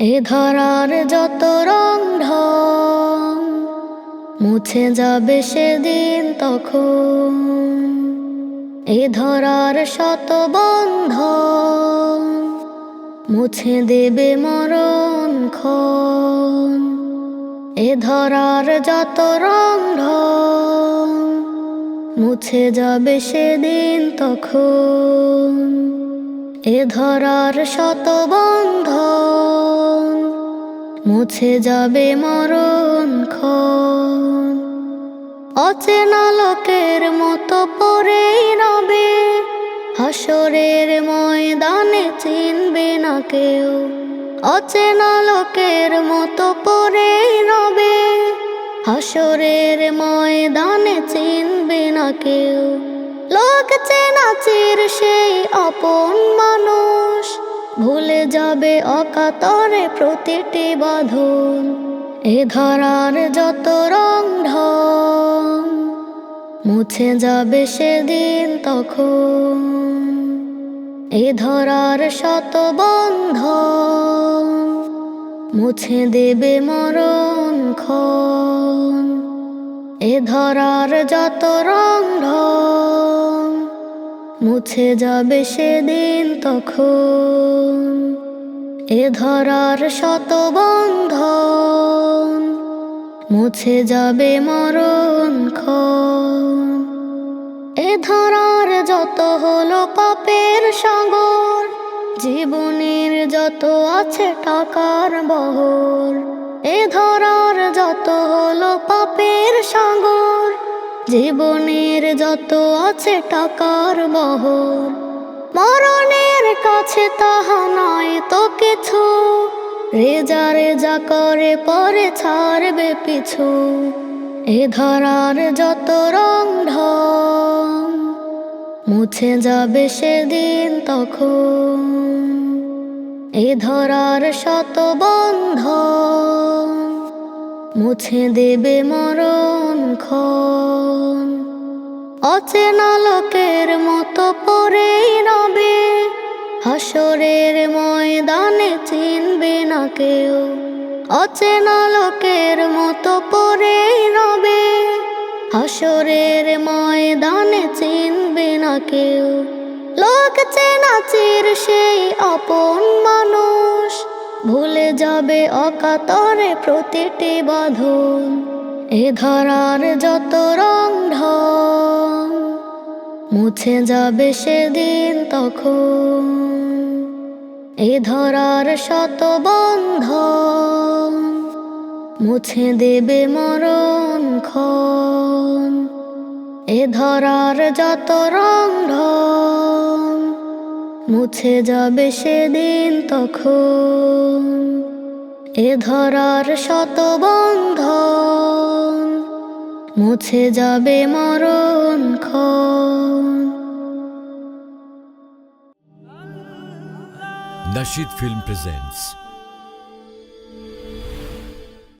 এ ধরার যত রং ঢং মুছে যাবে সেদিন তখন। এ ধরার শত বন্ধ মুছে দেবে মরণ ক্ষণ। এ ধরার যত রং ঢং মুছে যাবে সেদিন তখন। এ ধরার শত বন্ধন মুছে যাবে মরণ অচেনা লোকের মতো পরেই রবে, হাসরের ময়দানে চিনবে না কেউ। অচেনা লোকের মতো পরেই রবে, হাসরের ময়দানে চিনবে না কেউ। লোক চেনা চির সেই আপন মানুষ ভুলে যাবে অকাতরে প্রতিটি বাঁধন। এ ধরার যত রং ঢং, মুছে যাবে সেদিন তখন। এ ধরার শত বন্ধ মুছে দেবে মরণ খন এ ধরার যত রং ঢং মুছে যাবে সেদিন তখন। এ ধরার শত বন্ধ মুছে যাবে মরণ এ ধরার যত হলো পাপের সাগর, জীবনের যত আছে টাকার বহর। এ ধরার যত হলো পাপের সাগর জীবনের যত আছে টাকার বহর, মরণের কাছে তাহা নয় তো কিছু। রেজা রেজা করে পরে ছাড়বে পিছু, এ ধরার যত রং ঢং, মুছে যাবে সেদিন তখন। এ ধরার শত বন্ধ মুছে দেবে মরণ ক্ষণ। অচেনা লোকের মতো পরেই রবে, হাসরের ময়দানে চিনবে না কেউ। অচেনা লোকের মতো পরেই রবে, হাসরের ময়দানে চিনবে না কেউ। লোক চেনা চির সেই আপন মানুষ, ভুলে যাবে অকাতরে প্রতিটি বাঁধন। এ ধরার যত রং ঢং, মুছে যাবে সেদিন তখন। এ ধরার শত বন্ধন, মুছে দেবে মরণ ক্ষণ। এ ধরার যত রং ঢং, মুছে যাবে সেদিন তখন। এ ধরার শত বন্ধ মুছে যাবে মরণ Nashid Film presents